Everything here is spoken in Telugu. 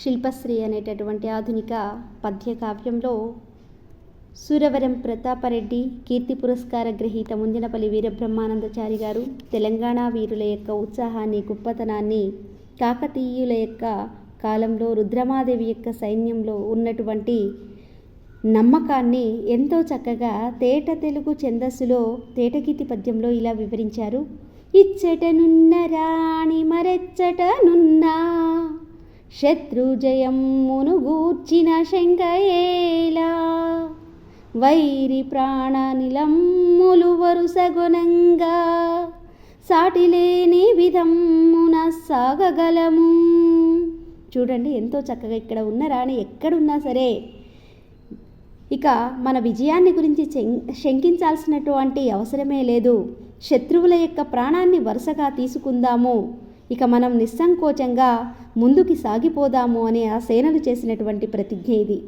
శిల్పశ్రీ అనేటటువంటి ఆధునిక పద్య కావ్యంలో సూరవరం ప్రతాపరెడ్డి కీర్తి పురస్కార గ్రహీత ముంజనపల్లి వీరబ్రహ్మానందచారి గారు తెలంగాణ వీరుల యొక్క ఉత్సాహాన్ని గొప్పతనాన్ని కాకతీయుల యొక్క కాలంలో రుద్రమాదేవి యొక్క సైన్యంలో ఉన్నటువంటి నమ్మకాన్ని ఎంతో చక్కగా తేట తెలుగు ఛందస్సులో తేటగీతి పద్యంలో ఇలా వివరించారు. ఇచ్చటనున్న రాణి మరెచ్చటనున్నా శత్రుజయమ్మును గూర్చిన శంకయేలా వైరి ప్రాణ నిలమ్ములు వరుసగుణంగా సాటిలేని విధమున సాగగలము. చూడండి ఎంతో చక్కగా ఇక్కడ ఉన్న రాణి ఎక్కడున్నా సరే ఇక మన విజయాన్ని గురించి శంకించాల్సినటువంటి అవసరమే లేదు. శత్రువుల యొక్క ప్రాణాన్ని వరుసగా తీసుకుందాము. ఇక మనం నిస్సంకోచంగా ముందుకి సాగిపోదాము అనే ఆ సేనలు చేసినటువంటి ప్రతిజ్ఞ ఇది.